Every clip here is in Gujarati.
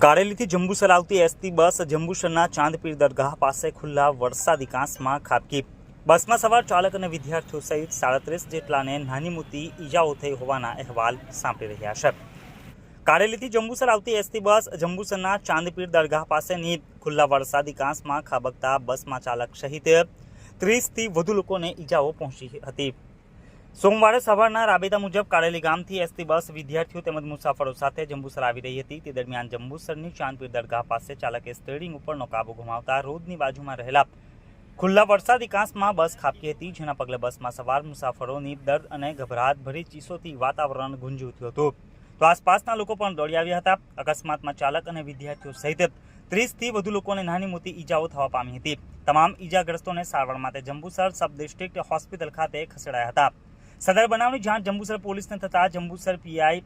કારેલીથી જંબુસર આવતી એસટી બસ જંબુસરના ચાંદપીર દરગાહ પાસે ખુલ્લા વરસાદી કાંસમાં ખાબકી. બસમાં સવાર ચાલક અને વિદ્યાર્થીઓ સહિત સાડત્રીસ જેટલાને નાની મોટી ઈજાઓ થઈ હોવાના અહેવાલ સાંપડી રહ્યા છે. કારેલીથી જંબુસર આવતી એસટી બસ જંબુસરના ચાંદપીર દરગાહ પાસેની ખુલ્લા વરસાદી કાંસમાં ખાબકતા બસમાં ચાલક સહિત ત્રીસથી વધુ લોકોને ઈજાઓ પહોંચી હતી. સોમવારે સવારના રાબેતા મુજબ કારેલી ગામથી એસટી બસ વિદ્યાર્થીઓ તેમજ મુસાફરો સાથે જંબુસર આવી રહી હતી. તે દરમિયાન જંબુસરની ચાંદપીર દરગાહ પાસે ચાલકે સ્ટેરિંગ ઉપરનો કાબુ ગુમાવતા રોડની બાજુમાં રહેલા ખુલ્લા વરસાદી કાંસમાં બસ ખાબકી હતી, જેના પગલે બસમાં સવાર મુસાફરોની દર્દ અને ગભરાટ ભરી ચીસોથી વાતાવરણ ગુંજી ઉઠ્યું હતું. તો આસપાસના લોકો પણ દોડી આવ્યા હતા. અકસ્માતમાં ચાલક અને વિદ્યાર્થીઓ સહિત ત્રીસથી વધુ લોકોને નાની મોટી ઈજાઓ થવા પામી હતી. તમામ ઈજાગ્રસ્તોને સારવાર માટે જંબુસર સબ ડિસ્ટ્રિક્ટ હોસ્પિટલ ખાતે ખસેડાયા હતા. સદર બનાવની જાણ જંબુસર પોલીસને થતાં Jambusar PI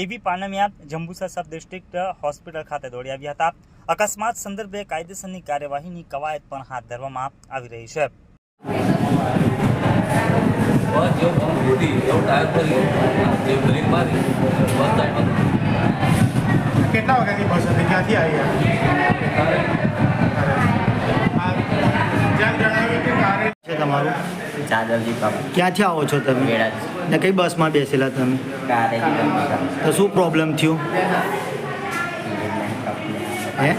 AV Panmiya Jambusar sub district hospital ખાતે દોડી આવ્યા હતા. અકસ્માત સંદર્ભે કાયદેસરની કાર્યવાહીની કવાયત પણ હાથ ધરવામાં આવી રહી છે. બસ જેવું પંપ ફૂટી એવું ટાયર ફરી જે બ્રેક મારી બસ સાઈડમાં કેટલા વાગ્યાની બસ હતી? ક્યાંથી આવી જણાવ્યું કે કારે છે તમારું? ચાદરજી કપ ક્યાંથી આવો છો તમે? ને કઈ બસમાં બેસેલા તમે? તો શું પ્રોબ્લેમ થયું? હે?